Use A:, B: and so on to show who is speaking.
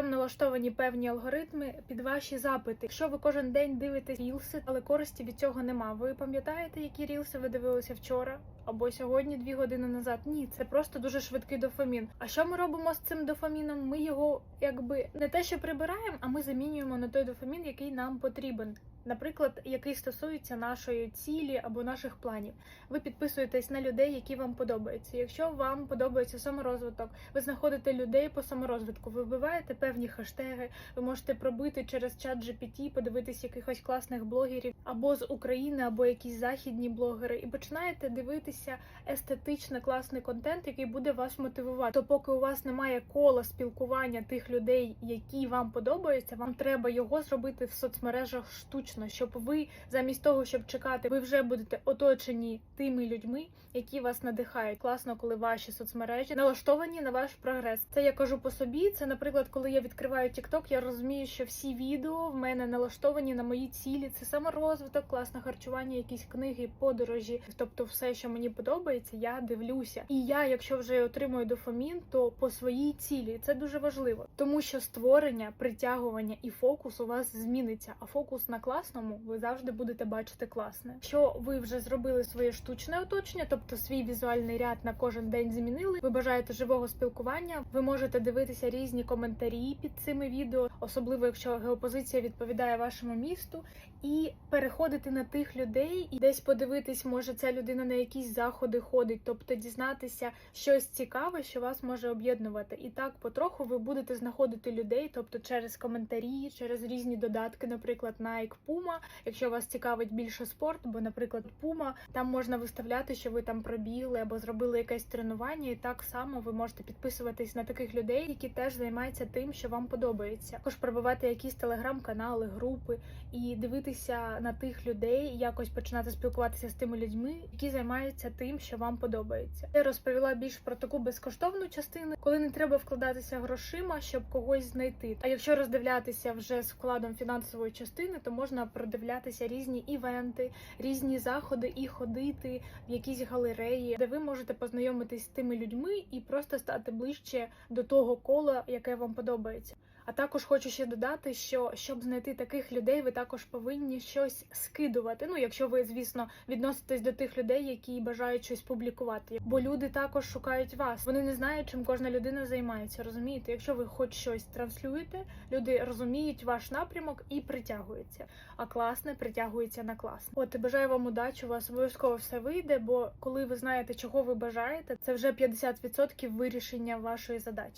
A: там налаштовані певні алгоритми під ваші запити. Якщо ви кожен день дивитесь рілси, але користі від цього нема. Ви пам'ятаєте, які рілси ви дивилися вчора або сьогодні, дві години назад? Ні, це просто дуже швидкий дофамін. А що ми робимо з цим дофаміном? Ми його якби не те, що прибираємо, а ми замінюємо на той дофамін, який нам потрібен. Наприклад, який стосується нашої цілі або наших планів. Ви підписуєтесь на людей, які вам подобаються. Якщо вам подобається саморозвиток, ви знаходите людей по саморозвитку, ви вбиваєте певні хештеги, ви можете пробити через чат GPT, подивитись якихось класних блогерів або з України, або якісь західні блогери, і починаєте дивитися естетично класний контент, який буде вас мотивувати. То поки у вас немає кола спілкування тих людей, які вам подобаються, вам треба його зробити в соцмережах штучно, щоб ви замість того, щоб чекати, ви вже будете оточені тими людьми, які вас надихають. Класно, коли ваші соцмережі налаштовані на ваш прогрес. Це я кажу по собі. Це, наприклад, коли я відкриваю TikTok, я розумію, що всі відео в мене налаштовані на мої цілі. Це саморозвиток, класне харчування, якісь книги, подорожі, тобто все, що мені подобається, я дивлюся. І я, якщо вже отримую дофамін, то по своїй цілі це дуже важливо, тому що створення, притягування і фокус у вас зміниться. А фокус на класному ви завжди будете бачити класне. Що ви вже зробили своє штучне оточення, тобто свій візуальний ряд на кожен день змінили. Ви бажаєте живого спілкування. Ви можете дивитися різні коментарі під цими відео, особливо якщо геопозиція відповідає вашому місту, і переходити на тих людей і десь подивитись, може ця людина на якісь заходи ходить, тобто дізнатися щось цікаве, що вас може об'єднувати. І так потроху ви будете знаходити людей, тобто через коментарі, через різні додатки, наприклад, Nike, Puma, якщо вас цікавить більше спорт, бо, наприклад, Puma, там можна виставляти, що ви там пробігли або зробили якесь тренування, і так само ви можете підписуватись на таких людей, які теж займаються тим, що вам подобається. Також пробивати якісь телеграм-канали, групи і дивитися на тих людей, якось починати спілкуватися з тими людьми, які займаються тим, що вам подобається. Я розповіла більш про таку безкоштовну частину, коли не треба вкладатися грошима, щоб когось знайти. А якщо роздивлятися вже з вкладом фінансової частини, то можна продивлятися різні івенти, різні заходи і ходити в якісь галереї, де ви можете познайомитись з тими людьми і просто стати ближче до того кола, яке вам подобається. А також хочу ще додати, що щоб знайти таких людей, ви також повинні щось скидувати. Ну, якщо ви, звісно, відноситесь до тих людей, які бажають щось публікувати. Бо люди також шукають вас. Вони не знають, чим кожна людина займається. Розумієте, якщо ви хоч щось транслюєте, люди розуміють ваш напрямок і притягуються. А класне притягується на класне. От бажаю вам удачі. У вас обов'язково все вийде. Бо коли ви знаєте, чого ви бажаєте, це вже 50% вирішення вашої задачі.